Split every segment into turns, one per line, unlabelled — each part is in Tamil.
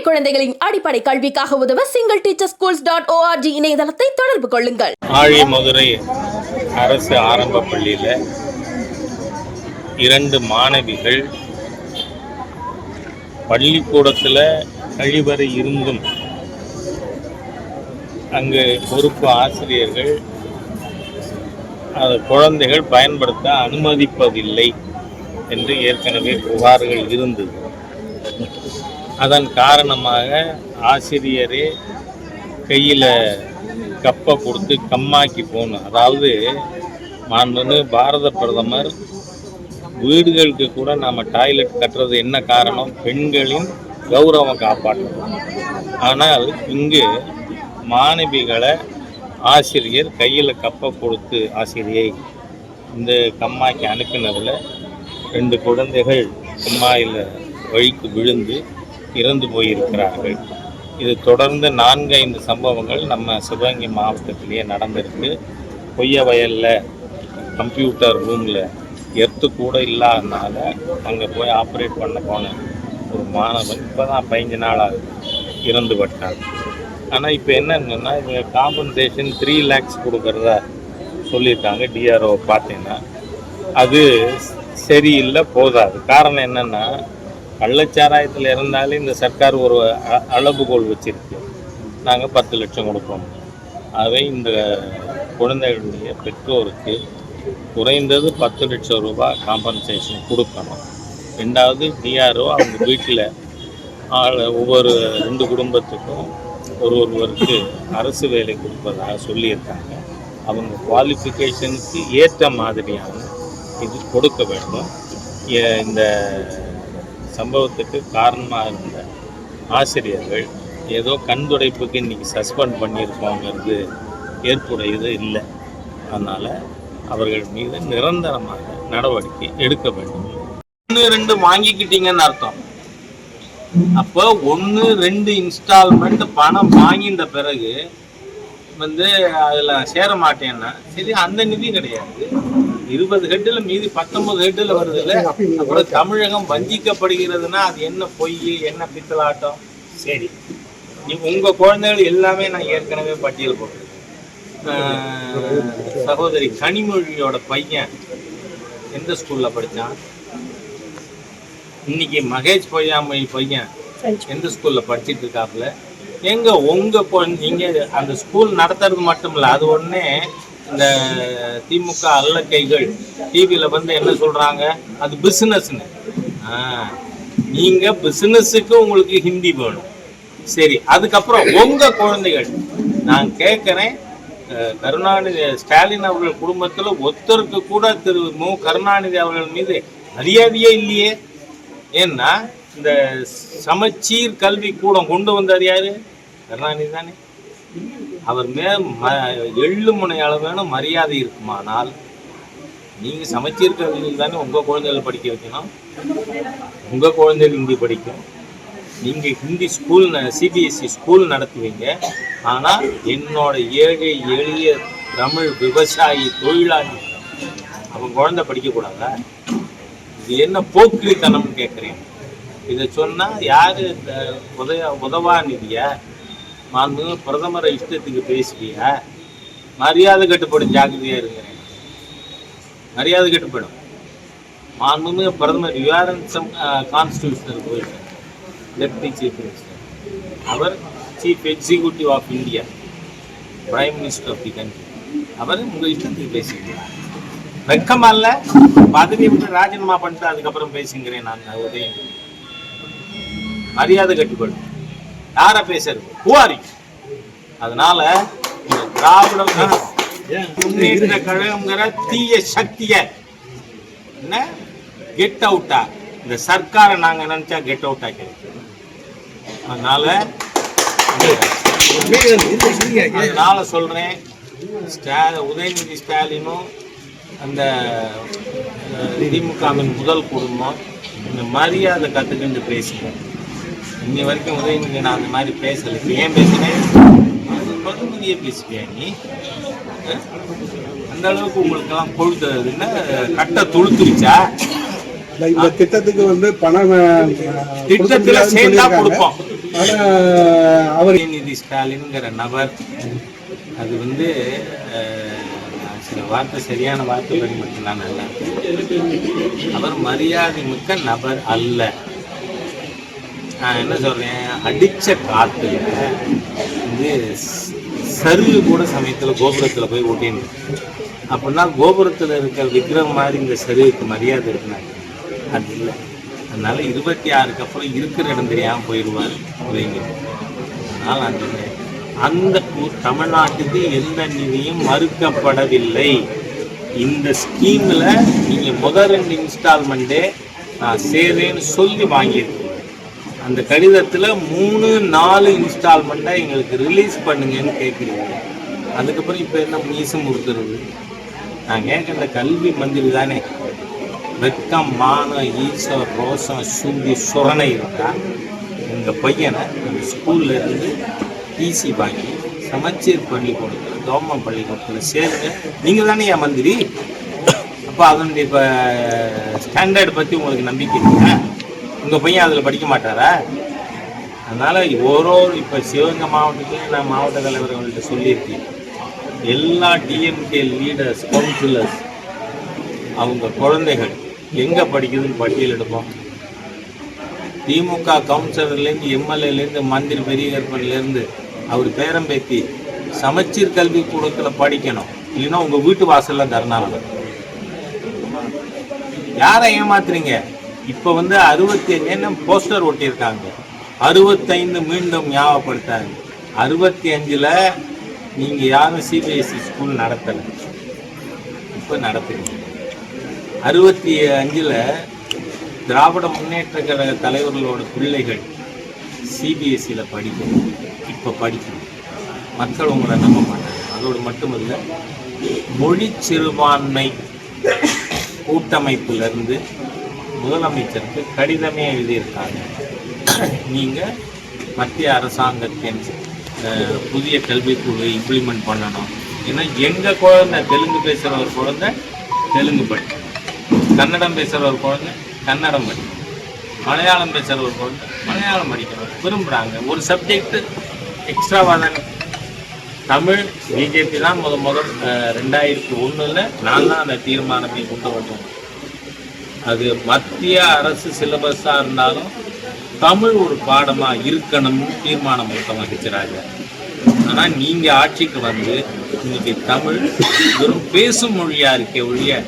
உங்கள் குழந்தைகளின் அடிப்படை கல்விக்காக உதவ single teacher schools dot ORG இணையதளத்தை தொடர்பு கொள்ளுங்கள்.
ஆழி மதுரை அரசு ஆரம்ப பள்ளியில் இரண்டு மாணவிகள் பள்ளிக்கூடத்தில் கழிவறை இருந்தும் அங்கு பொறுப்பு ஆசிரியர்கள் அது குழந்தைகள் பயன்படுத்த அனுமதிப்பதில்லை என்று ஏற்கனவே புகார்கள் இருந்தது. அதன் காரணமாக ஆசிரியரே கையில் கப்பை கொடுத்து கம்மாக்கி போகணும் அதாவது மாண்பு பாரத பிரதமர் வீடுகளுக்கு கூட நாம் டாய்லெட் கட்டுறது என்ன காரணம்? பெண்களின் கௌரவம் காப்பாற்றணும். ஆனால் இங்கு மாணவிகளை ஆசிரியர் கையில் கப்பை கொடுத்து ஆசிரியை இந்த கம்மாய்க்கு அனுப்பினதில் ரெண்டு குழந்தைகள் கம்மாயில் வழிக்கு விழுந்து இறந்து போயிருக்கிறார்கள். இது தொடர்ந்து நான்கு ஐந்து சம்பவங்கள் நம்ம சிவகங்கை மாவட்டத்திலேயே நடந்திருக்கு. கொய்ய வயலில் கம்ப்யூட்டர் ரூமில் எர்த்து கூட இல்லாதனால அங்கே போய் ஆப்ரேட் பண்ண போன ஒரு மாணவன் இப்போ தான் பதினஞ்சு நாளாக இறந்து பட்டான் ஆனால் இப்போ என்னன்னா இவங்க காம்பன்சேஷன் த்ரீ லேக்ஸ் கொடுக்குறதா சொல்லியிருக்காங்க டிஆர்ஓ பார்த்தீங்கன்னா அது சரியில்லை போதாது. காரணம் என்னென்னா கள்ளச்சாராயத்தில் இருந்தாலே இந்த சர்க்கார் ஒரு அ- அளவுகோல் வச்சிருக்கு. நாங்கள் பத்து லட்சம் கொடுப்போம். ஆகவே இந்த குழந்தைகளுடைய பெற்றோருக்கு குறைந்தது பத்து லட்சம் ரூபாய் காம்பன்சேஷன் கொடுக்கணும். ரெண்டாவது டிஆர்ஓ அவங்க வீட்டில் ஆள் ஒவ்வொரு ரெண்டு குடும்பத்துக்கும் ஒரு ஒருவருக்கு அரசு வேலை கொடுப்பதாக சொல்லியிருக்காங்க. அவங்க குவாலிஃபிகேஷனுக்கு ஏற்ற மாதிரியான இது கொடுக்க வேண்டும். இந்த சம்பவத்துக்கு காரணமாக இருந்த ஆசிரியர்கள் ஏதோ கண்துடைப்புக்கு இன்னைக்கு சஸ்பெண்ட் பண்ணியிருக்கோங்கிறது ஏற்புடையது இல்லை. அதனால் அவர்கள் மீது நிரந்தரமாக நடவடிக்கை எடுக்க வேண்டும். ஒன்று ரெண்டு வாங்கிக்கிட்டீங்கன்னு அர்த்தம். அப்போ ஒன்று ரெண்டு இன்ஸ்டால்மெண்ட் பணம் வாங்கிட்ட பிறகு வந்து அதில் சேர மாட்டேன்னா சரி அந்த நிதி கிடையாது. இருபது ஹெட்டில் மீதி பத்தொன்பது ஹெட்டில் வருதுல்ல? அப்புறம் தமிழகம் வஞ்சிக்கப்படுகிறதுனா அது என்ன பொய் என்ன பித்தலாட்டம்? சரி. நீ உங்கள் குழந்தைகள் எல்லாமே நான் ஏற்கனவே பட்டியல் போட்டிருக்கேன். ஆஹ் சகோதரி கனிமொழியோட பையன் எந்த ஸ்கூலில் படித்தான் இன்னைக்கு மகேஷ் பொய்யாமொழி பையன் எந்த ஸ்கூல்ல படிச்சிட்டு இருக்காப்புல? எங்க உங்க நீங்க அந்த ஸ்கூல் நடத்துறது மட்டும் இல்ல அது ஒண்ணே இந்த திமுக அல்லக்கைகள் டிவியில் வந்து என்ன சொல்கிறாங்க அது பிஸ்னஸ்னு நீங்கள் பிஸ்னஸுக்கு உங்களுக்கு ஹிந்தி வேணும். சரி அதுக்கப்புறம் உங்கள் குழந்தைகள். நான் கேட்குறேன் கருணாநிதி ஸ்டாலின் அவர்கள் குடும்பத்தில் ஒருத்தருக்கு கூட திரு மு. கருணாநிதி அவர்கள் மீது மரியாதையே இல்லையே. ஏன்னா இந்த சமச்சீர் கல்வி கூடம் கொண்டு வந்தது யாரு? கருணாநிதி தானே. அவர் மே ம எள்ளு முனை அளவான மரியாதை இருக்குமானால் நீங்க சமச்சீர் கல்வியில் தானே உங்க குழந்தைகள் படிக்க வைக்கணும்? உங்க குழந்தைகள் ஹிந்தி படிக்கும். நீங்க ஹிந்தி ஸ்கூல் சிபிஎஸ்சி ஸ்கூல் நடத்துவீங்க. ஆனா என்னோட ஏழை எளிய தமிழ் விவசாயி தொழிலாளி அவன் குழந்தை படிக்கக்கூடாதா? இது என்ன போக்கிரித்தனம்னு கேட்குறேன். இதை சொன்னால் யார் இந்த உதய உதவாநிதியா மாண்பு பிரதமரை இஷ்டத்துக்கு பேசுவியா மரியாதை கட்டுப்படும் ஜாக்கிரதையாக இருக்கிறேன் மரியாதை கட்டுப்படும். மாண்புமிகு பிரதமர் you are in some constitutional போயிட்டு deputy chief minister our chief executive of India prime minister of the country அவர் உங்கள் இஷ்டத்துக்கு பேசுவீங்களா வெக்கமா இல்ல பதவி விட்டு ராஜினாமா பண்ணிட்டு அதுக்கப்புறம் பேசுங்கிறேன் நான் உதயம் மரியாதை கட்டுப்படும். யார பேசுறது? புவாரி அதனால இந்த திராவிட முன்னேற்ற கழகம்ங்கிற தீய சக்திய என்ன? கெட் அவுட்டா இந்த சர்க்காரை நாங்க நினைச்சா கெட் அவுட் ஆக்கிறோம் அதனால அதனால சொல்றேன் உதயநிதி ஸ்டாலினும் அந்த திமுகவின் முதல் குடும்பம் இந்த மரியாதை கற்றுக்கிட்டு பேசுங்க. இன்னி வரைக்கும் உதயநிதி நான் அந்த மாதிரி பேசலை ஏன் பேசுனேன் பகுதியை பேசுவியா நீ? அந்த அளவுக்கு உங்களுக்கெல்லாம் கொழுத்து என்ன? கட்ட துளுத்துருச்சா?
இந்த திட்டத்துக்கு வந்து பணம்
திட்டத்துல சேர்ந்தா. கொடுப்போம்.
அவர்
உதயநிதி ஸ்டாலின்ங்கிற நபர் அது வந்து சில வார்த்தை சரியான வார்த்தை பயன்படுத்தினா நல்லா. அவர் மரியாதை மிக்க நபர் அல்ல. நான் என்ன சொல்கிறேன் அடித்த காத்துல வந்து சருகு கூட சமயத்தில் கோபுரத்தில் போய் ஓட்டின்னு அப்படின்னா கோபுரத்தில் இருக்க விக்கிரம் மாதிரி இந்த சருகுக்கு மரியாதை இருக்குனாங்க அது இல்லை. அதனால் இருபத்தி ஆறுக்கு அப்புறம் இருக்கிற இடம் தெரியாமல் போயிடுவார் அப்படிங்க அதனால் அந்த அந்த தமிழ்நாட்டுக்கு எந்த நிதியும் மறுக்கப்படவில்லை. இந்த ஸ்கீமில் நீங்கள் முதல் ரெண்டு இன்ஸ்டால்மெண்ட்டே நான் சேரேன்னு சொல்லி வாங்கியிருக்கேன் அந்த கடிதத்தில் மூணு நாலு இன்ஸ்டால்மெண்ட்டை எங்களுக்கு ரிலீஸ் பண்ணுங்கன்னு கேட்குறீங்க அதுக்கப்புறம் இப்போ என்ன மீசம் கொடுத்துருது நான் கேட்குற கல்வி மந்திரி தானே. வெக்கம் மானம் ஈசம் ரோசம் சூதி சுரணை இருந்தால் உங்கள் பையனை அந்த ஸ்கூலில் இருந்து டிசி வாங்கி சமச்சீர் பள்ளிக்கூடத்தில் கவர்மெண்ட் பள்ளிக்கூடத்தில் சேருங்க. நீங்கள் தானே என் மந்திரி? அப்போ அதனுடைய இப்போ ஸ்டாண்டர்ட் பற்றி உங்களுக்கு நம்பிக்கை இல்லையா உங்கள் பையன் அதில் படிக்க மாட்டாரா? அதனால் ஒரு ஒரு இப்போ சிவகங்கை மாவட்டத்துலேயும் நான் மாவட்ட தலைவர்கள்ட்ட சொல்லியிருக்கேன். எல்லா டிஎம்கே லீடர்ஸ் கவுன்சிலர்ஸ் அவங்க குழந்தைகள் எங்கே படிக்குதுன்னு பட்டியல் எடுப்போம். திமுக கவுன்சிலர்லேருந்து எம்எல்ஏலேருந்து மந்திரி பெரியகற்பன்லேருந்து அவர் பேரம் பேத்தி சமச்சீர் கல்வி கூடத்தில் படிக்கணும். இல்லைன்னா உங்கள் வீட்டு வாசலில் தர்ணா யாரை ஏமாத்துறீங்க? இப்போ வந்து அறுபத்தி என்ன போஸ்டர் ஒட்டியிருக்காங்க. அறுபத்தைந்து மீண்டும் ஞாபகப்படுத்தாங்க. அறுபத்தி அஞ்சில் நீங்கள் யாரும் சிபிஎஸ்சி ஸ்கூல் நடத்தலை. இப்போ நடத்துறீங்க. அறுபத்தி அஞ்சில் திராவிட முன்னேற்ற கழக தலைவர்களோட பிள்ளைகள் சிபிஎஸ்சியில் படிக்கணும். இப்போ படிக்கணும். மக்கள் உங்களை நம்ப மாட்டாங்க. அதோடு மட்டுமல்ல மொழி சிறுபான்மை கூட்டமைப்பிலிருந்து முதலமைச்சருக்கு கடிதமே எழுதியிருக்காங்க. நீங்கள் மத்திய அரசாங்கத்தின் புதிய கல்விக்குழு இம்ப்ளிமெண்ட் பண்ணணும். ஏன்னா எங்கள் குழந்தை தெலுங்கு பேசுகிற ஒரு குழந்தை தெலுங்கு படிக்கணும் கன்னடம் பேசுகிற ஒரு குழந்தை கன்னடம் படிக்கணும் மலையாளம் பேசுகிற ஒரு குழந்தை மலையாளம் படிக்கணும் விரும்புகிறாங்க ஒரு சப்ஜெக்ட் எக்ஸ்ட்ராவாக தானே தமிழ் பிஜேபி தான் முத முதல் ரெண்டாயிரத்தி ஒன்றில் நான் தான் அந்த தீர்மானத்தை கொண்டு வந்தோம் அது மத்திய அரசு சிலபஸாக இருந்தாலும் தமிழ் ஒரு பாடமாக இருக்கணும்னு தீர்மானம் மொத்தமாக வச்சுறாங்க ஆனால் நீங்கள் ஆட்சிக்கு வந்து இன்னைக்கு தமிழ் வெறும் பேசும் மொழியாக இருக்கே ஒழிய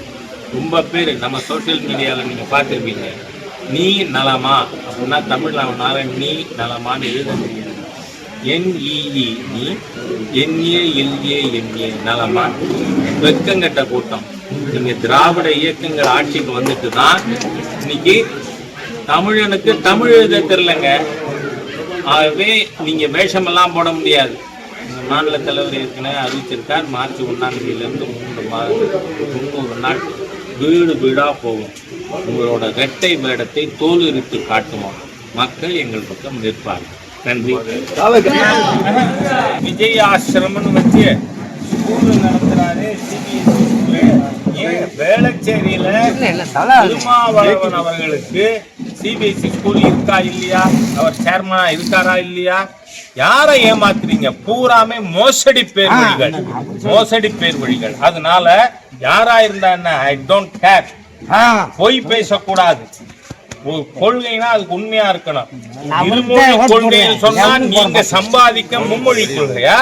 ரொம்ப பேர் நம்ம சோஷியல் மீடியாவில் நீங்கள் பார்த்துருப்பீங்க. நீ நலமா அப்படின்னா தமிழ் அவனால் நீ நலமான்னு எழுத முடியாது. என்இஇ நீ என்ஏ எல்ஏ எம்ஏ நலமா வெக்கங்கட்ட கூட்டம். நீங்க திராவிட இயக்கங்கள் ஆட்சிக்கு வந்துட்டு தான் இன்னைக்கு தமிழனுக்கு தமிழ் எழுத தெரிலங்க ஆகவே நீங்க வேஷமெல்லாம் போட முடியாது. மாநில தலைவர் ஏற்கனவே அறிவிச்சிருக்கார். மார்ச் ஒன்றாம் தேதியிலிருந்து மூன்று மாதம் முந்நூறு நாள் வீடு வீடா போகும். உங்களோட இரட்டை வேடத்தை தோல் உரித்து காட்டுவோம் மக்கள் எங்கள் பக்கம் நிற்பார்கள். நன்றி. விஜய் ஆசிரமம்னு வச்சு ஸ்கூல் நடத்துறாரு. சிபிஎஸ்சி வேளச்சேரியில திருமாவளவன் அவர்களுக்கு சிபிஎஸ்சி ஸ்கூல் இருக்கா இல்லையா? அவர் சேர்மனா இருக்காரா இல்லையா? யாரை ஏமாத்துறீங்க? பூராமே மோசடி பேர் வழிகள் மோசடி பேர் வழிகள் அதனால யாரா இருந்தா என்ன? ஐ டோன்ட் கேர் பொய் பேசக்கூடாது. ஒரு கொள்கைனா அதுக்கு உண்மையா இருக்கணும். இருமொழி கொள்கைன்னு சொன்னா நீங்க சம்பாதிக்க மும்மொழி கொள்கையா?